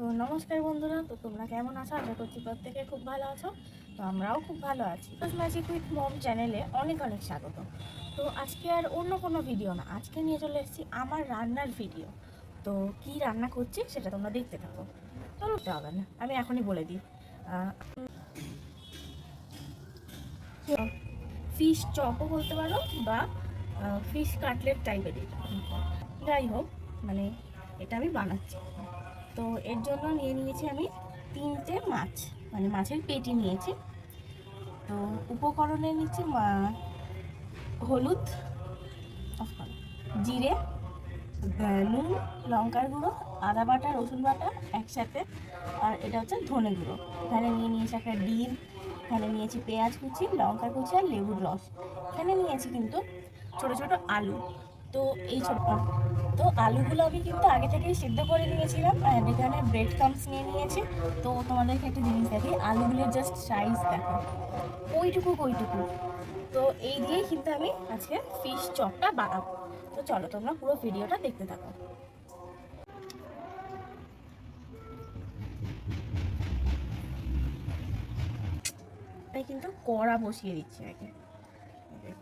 তো নমস্কার বন্ধুরা, তো তোমরা কেমন আছো? আশা করছি প্রত্যেকে খুব ভালো আছো। তো আমরাও খুব ভালো আছি। ম্যাজিক উইথ মম চ্যানেলে অনেক অনেক স্বাগত। তো আজকে আর অন্য কোনো ভিডিও না, আজকে নিয়ে চলে এসেছি আমার রান্নার ভিডিও তো কি রান্না করছি সেটা তোমরা দেখতে থাকো। চলো হবে না, আমি এখনই বলে দিই। ফিশ চপও বলতে পারো বা ফিশ কাটলেট টাইপের যাই হোক মানে এটা আমি বানাচ্ছি। তো এর জন্য নিয়ে নিয়েছি আমি তিনটে মাছ মানে মাছের পেটি নিয়েছি। তো উপকরণে নিচ্ছি হলুদ জিরে নুন, লঙ্কার গুঁড়ো, আদা বাটা, রসুন বাটা একসাথে, আর এটা হচ্ছে ধনে গুঁড়ো। এখানে নিয়ে নিয়েছি একটা ডিম, এখানে নিয়েছি পেঁয়াজ কুচি লঙ্কা কুচি আর লেবুর রস। এখানে নিয়েছি কিন্তু ছোট ছোট আলু। তো এই তো আলুগুলো আমি কিন্তু আগে থেকেই সিদ্ধ করে নিয়েছিলাম, আর এখানে ব্রেড ক্রামস নিয়ে নিয়েছি। তো তোমাদেরকে একটা জিনিস দেখি আলুগুলোর জাস্ট সাইজ দেখো। ওইটুকু ওইটুকু। তো এই দিয়েই কিন্তু আমি আজকে ফিশ চপটা বানাবো। তো চলো তোমরা পুরো ভিডিওটা দেখতে থাকো। কিন্তু কড়া বসিয়ে দিচ্ছি আগে।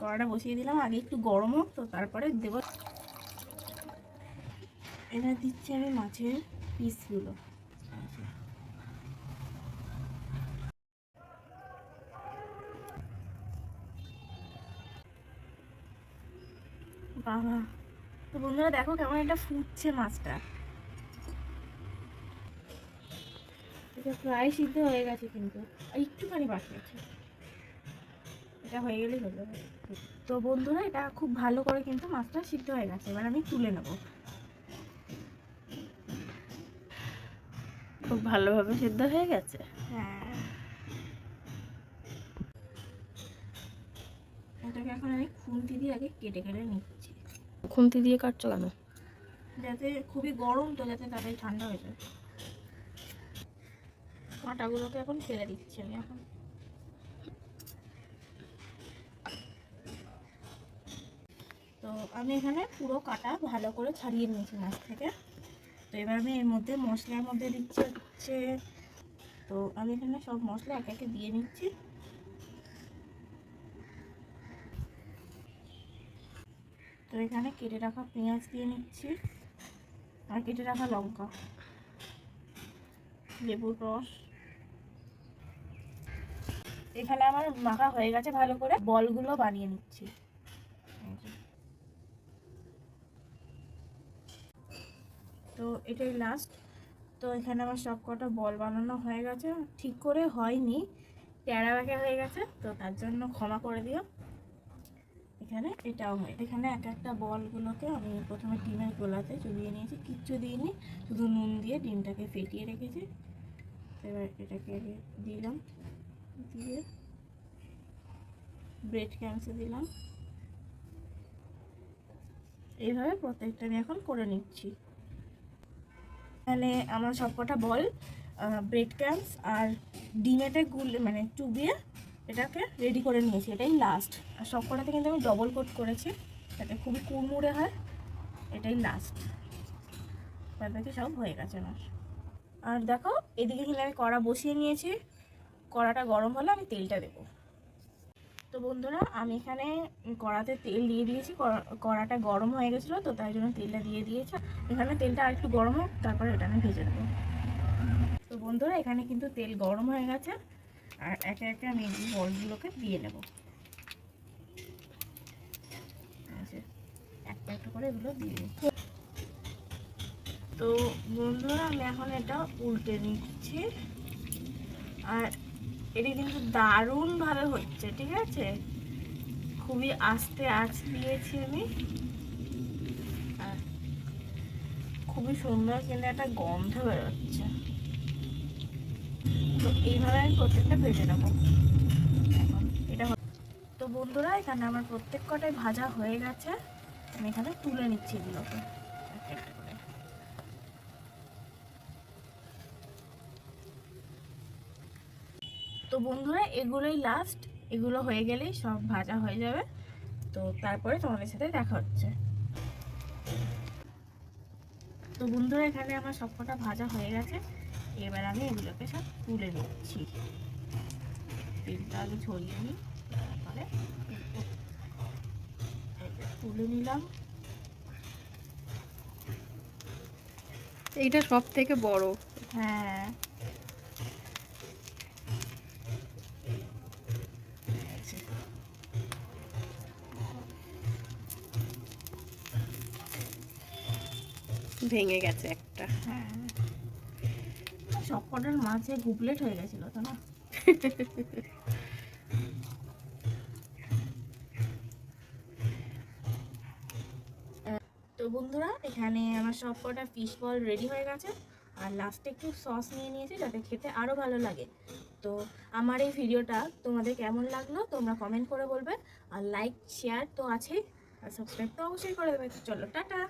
কড়াটা বসিয়ে দিলাম, আগে একটু গরম হোক, তো তারপরে দেব এবার দিচ্ছি আমি মাছের পিসগুলো। বাবা, তো বন্ধুরা দেখো কেমন এটা ফুটছে মাছটা। এটা প্রায় সিদ্ধ হয়ে গেছে কিন্তু একটুখানি বাকি আছে। এটা হয়ে গেলেই যাবে। তো বন্ধুরা, এটা খুব ভালো করে কিন্তু মাছটা সিদ্ধ হয়ে গেছে। এবার আমি তুলে নেব। খুব ভালোভাবে সিদ্ধ হয়ে গেছে? হ্যাঁ। এটাকে এখন আমি খুন্তি দিয়ে আগে কেটে কেটে নিচ্ছি। খুন্তি দিয়ে কাটছো কেন? যাতে খুবই গরম তো যাতে তাড়াতাড়ি ঠান্ডা হয়ে যায়। কাঁটাগুলোকে এখন ফেলে দিচ্ছি আমি এখন। তো আমি এখানে পুরো কাটা ভালো করে ছাড়িয়ে নিয়েছি মাছ থেকে। তো এবার আমি এর মধ্যে মশলার মধ্যে দিচ্ছি হচ্ছে, তো আমি এখানে সব মশলা একে একে দিয়ে নিচ্ছি। তো এখানে কেটে রাখা পেঁয়াজ দিয়ে নিচ্ছি আর কেটে রাখা লঙ্কা, লেবুর রস। এখানে আমার মাখা হয়ে গেছে, ভালো করে বলগুলো বানিয়ে নিচ্ছি এই যে। তো এটাই লাস্ট তো এখানে আমার সব কটা বল বানানো হয়ে গেছে। ঠিক করে হয়নি ট্যাড়া ব্যাকা হয়ে গেছে, তো তার জন্য ক্ষমা করে দিও। এখানে এটাও হয়। এখানে এক একটা বলগুলোকে আমি প্রথমে ডিমের গোলাতে চুবিয়ে নিয়েছি। কিচ্ছু দিইনি, শুধু নুন দিয়ে ডিমটাকে ফেটিয়ে রেখেছি। এবার এটাকে দিলাম। দিয়ে ব্রেড ক্যান্সে দিলাম। এইভাবে প্রত্যেকটা আমি এখন করে নিচ্ছি। এখানে আমার সবকটা বল ব্রেড ক্যাম্পস আর ডিমেতে গুল মানে চুবিয়ে এটাকে রেডি করে নিয়েছি, এটাই লাস্ট আর সবকটাতে কিন্তু আমি ডবল কোট করেছি, যাতে খুবই কুড়মুড়ে হয়, এটাই লাস্ট বাদ বাকি সব হয়ে গেছে আমার। আর দেখো, এদিকে কিন্তু আমি কড়া বসিয়ে নিয়েছি, কড়াটা গরম হলে আমি তেলটা দেবো। তো বন্ধুরা, আমি এখানে কড়াতে তেল দিয়ে দিয়েছি। কড়া- কড়াটা গরম হয়ে গেছিল, তো তাই জন্য তেলটা দিয়ে দিয়েছি। এখানে তেলটা আর একটু গরম হোক, তারপরে এটা আমি ভেজে নেব। তো বন্ধুরা, এখানে কিন্তু তেল গরম হয়ে গেছে। আর একে একে আমি বলগুলোকে দিয়ে নেব। একটা একটা করে এগুলো দিয়ে তো বন্ধুরা, আমি এখন এটা উল্টে নিচ্ছি। আর এটা কিন্তু দারুণ ভাবে হচ্ছে, ঠিক আছে? খুবই আস্তে আঁচ দিয়েছি আমি। খুবই সুন্দর কিন্তু একটা গন্ধ বেরোচ্ছে। তো এইভাবে আমি প্রত্যেকটা ভেজে নেব। এটা তো বন্ধুরা, এখানে আমার প্রত্যেক কটাই ভাজা হয়ে গেছে। আমি এখানে তুলে নিচ্ছি এগুলোকে একটা একটা করে তো বন্ধুরা এগুলোই লাস্ট এগুলো হয়ে গেলেই সব ভাজা হয়ে যাবে। তো তারপরে তোমাদের সাথে দেখা হচ্ছে। তো বন্ধুরা এখানে আমার সবকটা ভাজা হয়ে গেছে। এবার আমি এগুলোকে সব তুলে নিচ্ছি। তেলটা আগে ছড়িয়ে নিই তারপরে তুলে নিলাম। এইটা সব থেকে বড়। হ্যাঁ। ভেঙে গেছে একটা। হ্যাঁ। সব কটার মাঝে গুবলেট হয়ে গেছিল তো না? তো বন্ধুরা, এখানে আমার সব কটা ফিশ বল রেডি হয়ে গেছে। আর লাস্টে একটু সস নিয়ে নিয়েছি যাতে খেতে আরও ভালো লাগে। তো আমার এই ভিডিওটা তোমাদের কেমন লাগল তোমরা কমেন্ট করে বলবে। আর লাইক শেয়ার তো আছেই। আর সাবস্ক্রাইব তো অবশ্যই করে দেবে। চলো, টাটা!